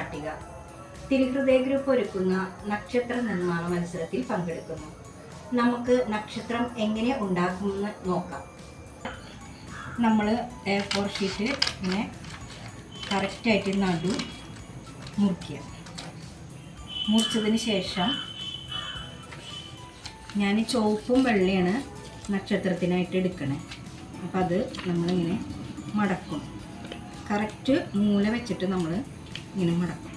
Nattika. തിരുഹൃദയ group ഒരുക്കുന്ന നക്ഷത്ര നിർമ്മാണ മത്സരത്തിൽ പങ്കെടുക്കുന്നു. നമുക്ക് നക്ഷത്രം എങ്ങനെ ഉണ്ടാക്കുമെന്ന് നോക്കാം. നമ്മൾ എ ഫോർ ഷീറ്റ് ഇങ്ങനെ കറക്റ്റായിട്ട് നടു മുറിക്കുക. മുറിച്ചതിന് ശേഷം ഞാൻ ചുവപ്പും വെള്ളയാണ് നക്ഷത്രത്തിനായിട്ട് എടുക്കണേ. അപ്പം അത് നമ്മളിങ്ങനെ മടക്കും. കറക്റ്റ് മൂല വെച്ചിട്ട് നമ്മൾ ഇങ്ങനെ മടക്കും.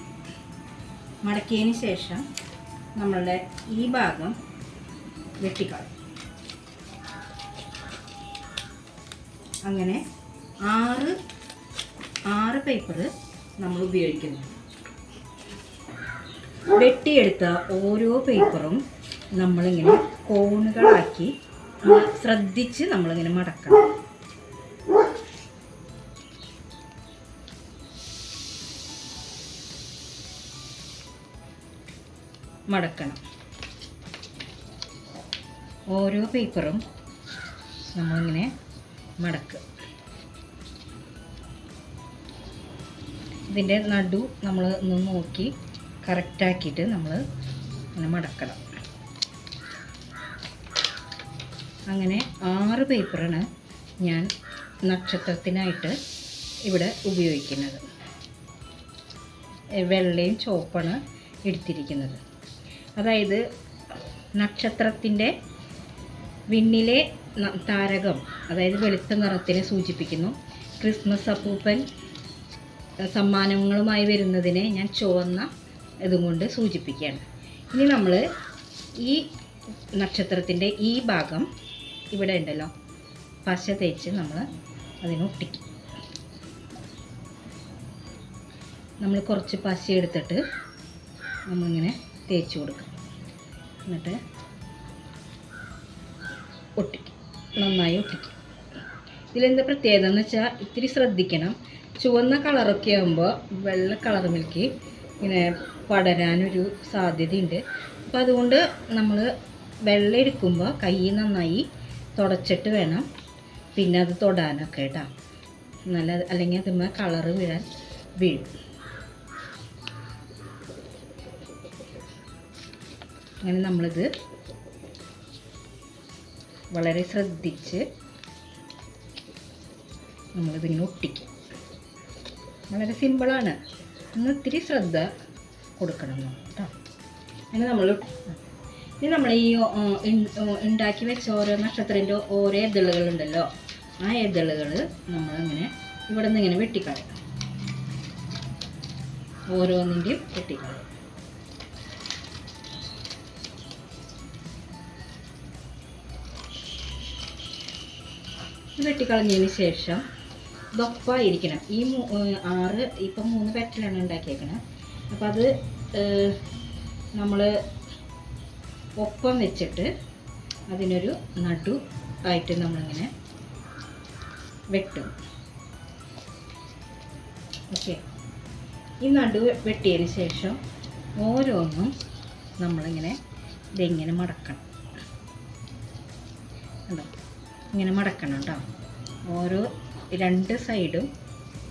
മടക്കിയതിന് ശേഷം നമ്മളുടെ ഈ ഭാഗം വെട്ടിക്കളയും. അങ്ങനെ ആറ് ആറ് പേപ്പർ നമ്മൾ ഉപയോഗിക്കുന്നു. വെട്ടിയെടുത്ത ഓരോ പേപ്പറും നമ്മളിങ്ങനെ കോണുകളാക്കി ശ്രദ്ധിച്ച് നമ്മളിങ്ങനെ മടക്കണം. മടക്കണം. ഓരോ പേപ്പറും നമ്മളിങ്ങനെ മടക്കുക ഇതിന്റെ നടു നമ്മൾ ഒന്ന് നോക്കി കറക്റ്റാക്കിയിട്ട് നമ്മൾ ഇങ്ങനെ മടക്കണം. അങ്ങനെ ആറ് പേപ്പറാണ് ഞാൻ നക്ഷത്രത്തിനായിട്ട് ഇവിടെ ഉപയോഗിക്കുന്നത്. വെള്ളയും ചുവപ്പാണ് എടുത്തിരിക്കുന്നത്. അതായത് നക്ഷത്രത്തിന്റെ വിണ്ണിലെ താരകം അതായത് വെളുത്ത നിറത്തിനെ സൂചിപ്പിക്കുന്നു. ക്രിസ്മസ് അപ്പൂപ്പൻ സമ്മാനങ്ങളുമായി വരുന്നതിനെ ഞാൻ ചുവന്ന ഇതും കൊണ്ട് സൂചിപ്പിക്കുകയാണ്. ഇനി നമ്മൾ ഈ നക്ഷത്രത്തിന്റെ ഈ ഭാഗം ഇവിടെ ഉണ്ടല്ലോ. പശ തേച്ച് നമ്മൾ അതിനൊട്ടിക്കും നമ്മൾ കുറച്ച് പശ എടുത്തിട്ട് നമ്മളിങ്ങനെ തേച്ച് കൊടുക്കുക എന്നിട്ട് ഒട്ടിക്കും. നന്നായി ഒട്ടിക്കും. ഇതിലെന്താ പ്രത്യേകത എന്ന് വെച്ചാൽ ഇത്തിരി ശ്രദ്ധിക്കണം. ചുവന്ന കളറൊക്കെ ആകുമ്പോൾ വെള്ള കളർ മിൽക്കി ഇങ്ങനെ പടരാനൊരു സാധ്യതയുണ്ട്. അപ്പോൾ അതുകൊണ്ട് നമ്മൾ വെള്ള എടുക്കുമ്പോൾ കൈ നന്നായി തുടച്ചിട്ട് വേണം. പിന്നെ അത് തൊടാനൊക്കെ കേട്ടോ. നല്ല അല്ലെങ്കിൽ അതുമ്മ കളറ് വീഴാൻ വീഴും. അങ്ങനെ നമ്മളിത് വളരെ ശ്രദ്ധിച്ച് നമ്മളിതിങ്ങനെ ഒട്ടിക്കും. വളരെ സിമ്പിളാണ്. ഒന്ന് ഇത്തിരി ശ്രദ്ധ കൊടുക്കണം കേട്ടോ അങ്ങനെ നമ്മൾ ഇനി നമ്മൾ ഈ ഉണ്ടാക്കി വെച്ച ഓരോ നക്ഷത്രത്തിന്റെ ഓരോ എതളുകളുണ്ടല്ലോ ആ എതളുകൾ നമ്മളിങ്ങനെ ഇവിടെ നിന്ന് ഇങ്ങനെ വെട്ടിക്കളയും. ഓരോന്നിന്റെയും വെട്ടിക്കളയും. വെട്ടിക്കളഞ്ഞതിന് ശേഷം ദൊപ്പായിരിക്കണം ഈ ആറ് ഇപ്പം മൂന്ന് പെറ്റലാണ് ഉണ്ടാക്കിയേക്കണത് അപ്പം അത് നമ്മൾ ഒപ്പം വെച്ചിട്ട് അതിനൊരു നടു ആയിട്ട് നമ്മളിങ്ങനെ വെട്ടും. ഓക്കെ. ഈ നടു വെട്ടിയതിന് ശേഷം ഓരോന്നും നമ്മളിങ്ങനെ ഇതിങ്ങനെ മടക്കണം. കണ്ടോ? ഇങ്ങനെ മടക്കണം കേട്ടോ. ഓരോ രണ്ട് സൈഡും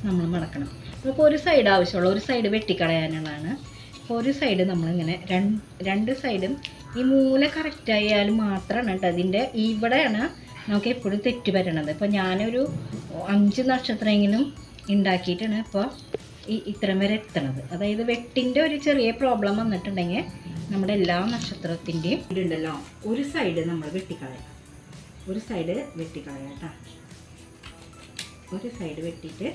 നമ്മൾ മടക്കണം. ഇപ്പോൾ ഒരു സൈഡ് ആവശ്യമുള്ള ഒരു സൈഡ് വെട്ടിക്കളയാനുള്ളതാണ്. അപ്പോൾ ഒരു സൈഡ് നമ്മളിങ്ങനെ രണ്ട് രണ്ട് സൈഡും ഈ മൂല കറക്റ്റായാൽ മാത്രമാണ് കേട്ടോ അതിന്റെ ഇവിടെയാണ് നമുക്ക് എപ്പോഴും തെറ്റ് വരണത്. ഇപ്പോൾ ഞാനൊരു അഞ്ച് നക്ഷത്രമെങ്കിലും ഉണ്ടാക്കിയിട്ടാണ് ഇപ്പോൾ ഈ ഇത്രയും വരെ എത്തണത്. അതായത് വെട്ടിന്റെ ഒരു ചെറിയ പ്രോബ്ലം വന്നിട്ടുണ്ടെങ്കിൽ നമ്മുടെ എല്ലാ നക്ഷത്രത്തിന്റെയും ഇതുണ്ടല്ലോ. ഒരു സൈഡ് നമ്മൾ വെട്ടിക്കളയാം. ഒരു സൈഡ് വെട്ടിക്കളയാം കേട്ടോ. ഒരു സൈഡ് വെട്ടിയിട്ട്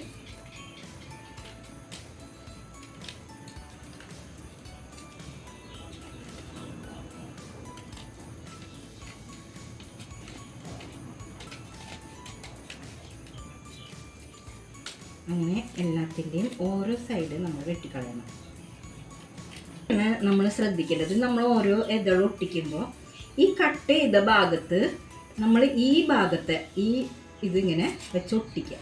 അങ്ങനെ എല്ലാത്തിന്റെയും ഓരോ സൈഡ് നമ്മൾ വെട്ടിക്കളയണം. നമ്മൾ ശ്രദ്ധിക്കേണ്ടത് നമ്മൾ ഓരോ ഇതൾ ഒട്ടിക്കുമ്പോൾ ഈ കട്ട് ചെയ്ത ഭാഗത്ത് നമ്മൾ ഈ ഭാഗത്തെ ഈ ഇതിങ്ങനെ വെച്ച് ഒട്ടിക്കുക.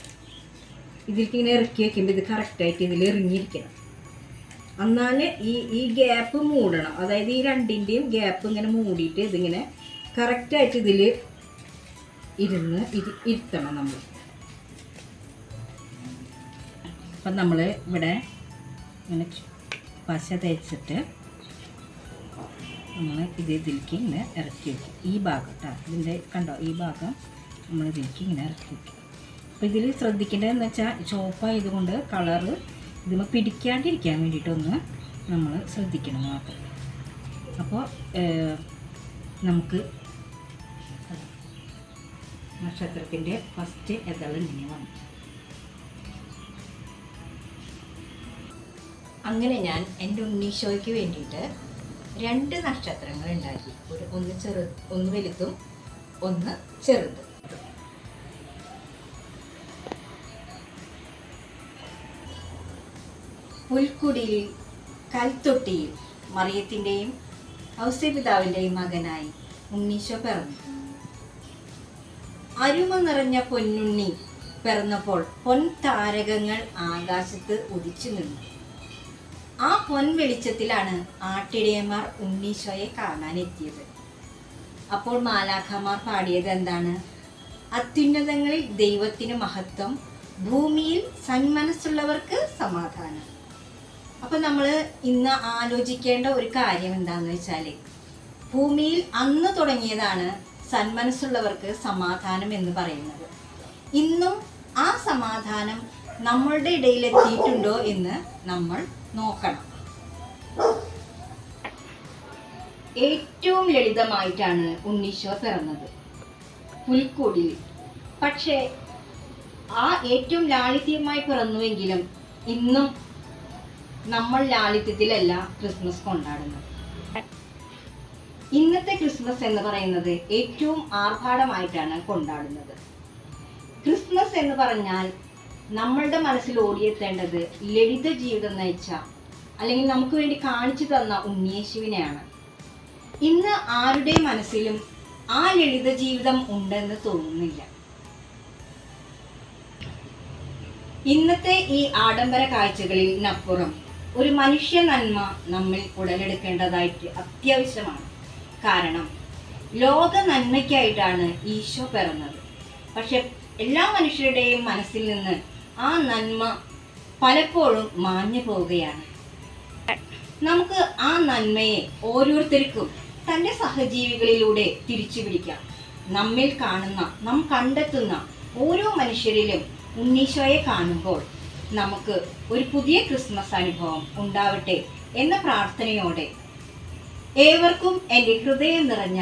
ഇതിലേക്ക് ഇങ്ങനെ ഇറക്കി വെക്കുമ്പോൾ ഇത് കറക്റ്റായിട്ട് ഇതിൽ എറിഞ്ഞിരിക്കണം. എന്നാൽ ഈ ഈ ഗ്യാപ്പ് മൂടണം. അതായത് ഈ രണ്ടിന്റെയും ഗ്യാപ്പ് ഇങ്ങനെ മൂടിയിട്ട് ഇതിങ്ങനെ കറക്റ്റായിട്ട് ഇതിൽ ഇരുന്ന് ഇത് ഇരുത്തണം നമ്മൾ അപ്പം നമ്മൾ ഇവിടെ ഇങ്ങനെ പശ തേച്ചിട്ട് നമ്മൾ ഇത് ഇതിലേക്ക് ഇങ്ങനെ ഇറക്കി വെക്കും. ഈ ഭാഗം കേട്ടോ ഇതിന്റെ കണ്ടോ ഈ ഭാഗം നമ്മൾ ഇതിലേക്ക് ഇങ്ങനെ ഇറക്കി വെക്കും. അപ്പോൾ ഇതിൽ ശ്രദ്ധിക്കേണ്ടതെന്ന് വെച്ചാൽ ചോപ്പായതുകൊണ്ട് കളറ് ഇത് പിടിക്കാണ്ടിരിക്കാൻ വേണ്ടിയിട്ടൊന്ന് നമ്മൾ ശ്രദ്ധിക്കണം മാത്രം. അപ്പോൾ നമുക്ക് നക്ഷത്രത്തിന്റെ ഫസ്റ്റ് എതൾ ഇങ്ങനെ വന്നു. അങ്ങനെ ഞാൻ എന്റെ ഉണ്ണീശോയ്ക്ക് വേണ്ടിയിട്ട് രണ്ട് നക്ഷത്രങ്ങൾ ഉണ്ടാക്കി. ഒരു ഒന്ന് ചെറു ഒന്ന് വലുതും ഒന്ന് ചെറുത്. പുൽക്കുടിയിൽ കൽത്തൊട്ടിയിൽ മറിയത്തിന്റെയും ഔസ്യപിതാവിന്റെയും മകനായി ഉണ്ണീശോ പിറന്നു. അരുമ നിറഞ്ഞ പൊന്നുണ്ണി പിറന്നപ്പോൾ പൊൻ താരകങ്ങൾ ആകാശത്ത് ഉദിച്ചു നിന്നു. ആ പൊൻ വെളിച്ചത്തിലാണ് ആട്ടിടയന്മാർ ഉണ്ണീശോയെ കാണാനെത്തിയത്. അപ്പോൾ മാലാഖമാർ പാടിയത് എന്താണ്? അത്യുന്നതങ്ങളിൽ ദൈവത്തിന് മഹത്വം ഭൂമിയിൽ സന്മനസ്സുള്ളവർക്ക് സമാധാനം. അപ്പൊ നമ്മൾ ഇന്ന് ആലോചിക്കേണ്ട ഒരു കാര്യം എന്താന്ന് വെച്ചാൽ ഭൂമിയിൽ അന്ന് തുടങ്ങിയതാണ് സന്മനസ്സുള്ളവർക്ക് സമാധാനം എന്ന് പറയുന്നത്. ഇന്നും ആ സമാധാനം നമ്മളുടെ ഇടയിൽ എത്തിയിട്ടുണ്ടോ എന്ന് നമ്മൾ നോക്കണം. ഏറ്റവും ലളിതമായിട്ടാണ് ഉണ്ണീശോ പിറന്നത്. പുൽക്കൂടിൽ. പക്ഷേ ആ ഏറ്റവും ലാളിത്യമായി പിറന്നുവെങ്കിലും ഇന്നും നമ്മൾ ലാളിത്യത്തിലല്ല ക്രിസ്മസ് കൊണ്ടാടുന്നത്. ഇന്നത്തെ ക്രിസ്മസ് എന്ന് പറയുന്നത് ഏറ്റവും ആർഭാടമായിട്ടാണ് കൊണ്ടാടുന്നത്. ക്രിസ്മസ് എന്ന് പറഞ്ഞാൽ നമ്മളുടെ മനസ്സിൽ ഓടിയെത്തേണ്ടത് ലളിത ജീവിതം നയിച്ച അല്ലെങ്കിൽ നമുക്ക് വേണ്ടി കാണിച്ചു തന്ന ഉണ്ണിയേശുവിനെയാണ്. ഇന്ന് ആരുടെ മനസ്സിലും ആ ലളിത ജീവിതം ഉണ്ടെന്ന് തോന്നുന്നില്ല. ഇന്നത്തെ ഈ ആഡംബര കാഴ്ചകളിനപ്പുറം ഒരു മനുഷ്യ നന്മ നമ്മൾ ഉടലെടുക്കേണ്ടതായിട്ട് അത്യാവശ്യമാണ്. കാരണം ലോക നന്മയ്ക്കായിട്ടാണ് ഈശോ പിറന്നത്. പക്ഷെ എല്ലാ മനുഷ്യരുടെയും മനസ്സിൽ നിന്ന് ആ നന്മ പലപ്പോഴും മാഞ്ഞു പോവുകയാണ്. നമുക്ക് ആ നന്മയെ ഓരോരുത്തർക്കും തന്റെ സഹജീവികളിലൂടെ തിരിച്ചു പിടിക്കാം. നമ്മിൽ കാണുന്ന നാം കണ്ടെത്തുന്ന ഓരോ മനുഷ്യരിലും ഉണ്ണീശോയെ കാണുമ്പോൾ നമുക്ക് ഒരു പുതിയ ക്രിസ്മസ് അനുഭവം ഉണ്ടാവട്ടെ എന്ന പ്രാർത്ഥനയോടെ ഏവർക്കും എന്റെ ഹൃദയം നിറഞ്ഞ